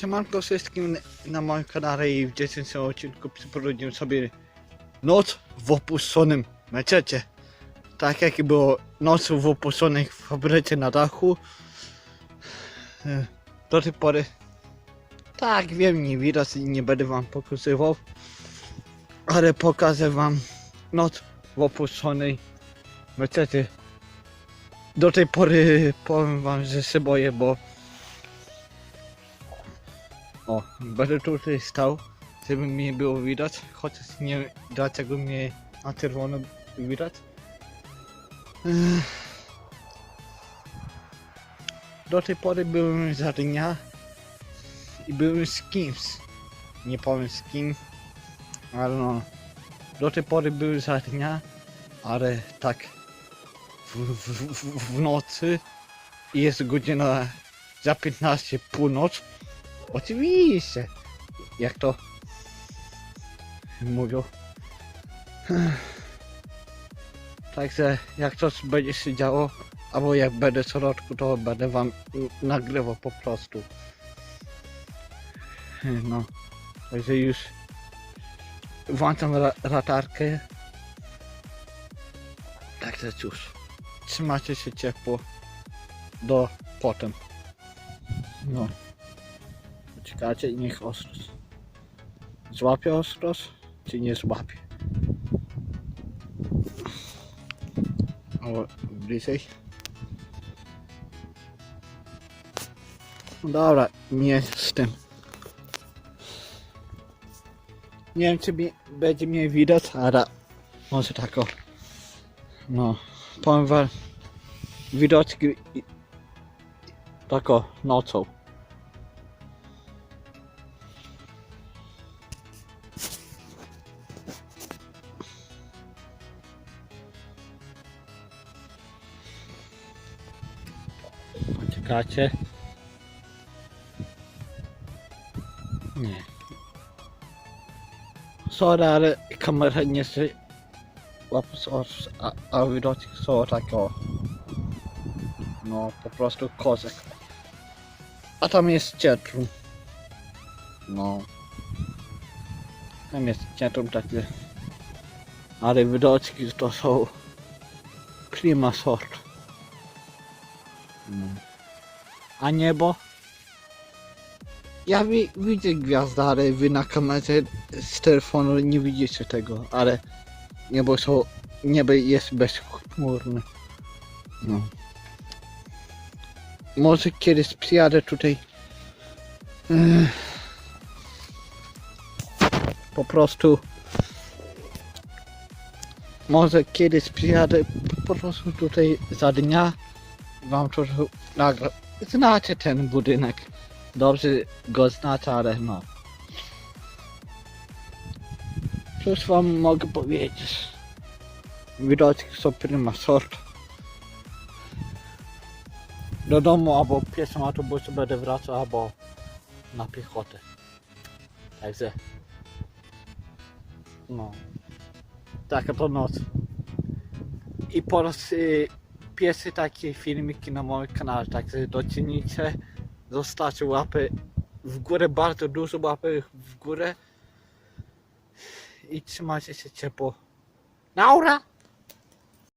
Siemanko wszystkim na moim kanale i w dzisiejszym odcinku przeprowadziłem sobie noc w opuszczonym meczecie. Tak jak było noc w opuszczonej fabryce na dachu. Do tej pory tak wiem, nie widać i nie będę wam pokazywał. Ale pokażę wam noc w opuszczonej meczecie. Do tej pory powiem wam, że się boję, bo o, będę tutaj stał, żeby mnie było widać, chociaż nie dlaczego mnie na czerwono widać. Do tej pory byłem za dnia i byłem z kimś. Nie powiem z kim, ale no. Do tej pory byłem za dnia, ale tak w, w, w, w nocy jest godzina za 15 północ. Oczywiście. Jak to mówią. Także jak coś będzie się działo, albo jak będę w środku, to będę wam nagrywał po prostu. No. Także już włączam ra latarkę. Także cóż. Trzymajcie się ciepło. Do potem. No. Czekajcie i niech ostros. Złapie ostros, czy nie złapie? O, bliżej. Dobra, nie z tym. Nie wiem, czy mi, będzie mnie widać, ale może tak o. No, powiem wam, widoczki tak o, nocą. Poczekajcie. Nie. Sorry, ale kamera nie się łapie z a, a widoczki są tak o. No, po prostu kozak. A tam jest centrum. No. Tam jest centrum takie. Ale widoczki to są prima sort. No. A niebo? Ja wi widzę gwiazdę, ale wy na kamerze z telefonu nie widzicie tego, ale niebo są, niebo jest bezchmurne. No. Może kiedyś przyjadę tutaj. Ech. Po prostu. Może kiedyś przyjadę po prostu tutaj za dnia wam to nagra. Znacie ten budynek. Dobrze go znacie, ale no. Cóż wam mogę powiedzieć? Widoczki są prima sort. Do domu albo pierwszym autobusu będę wracał, albo na piechotę. Także. No. Taka to noc. I po raz y, pierwszy takie filmiki na moim kanale, także docinijcie, zostawcie łapy w górę, bardzo dużo łapy w górę i trzymajcie się ciepło. Naura!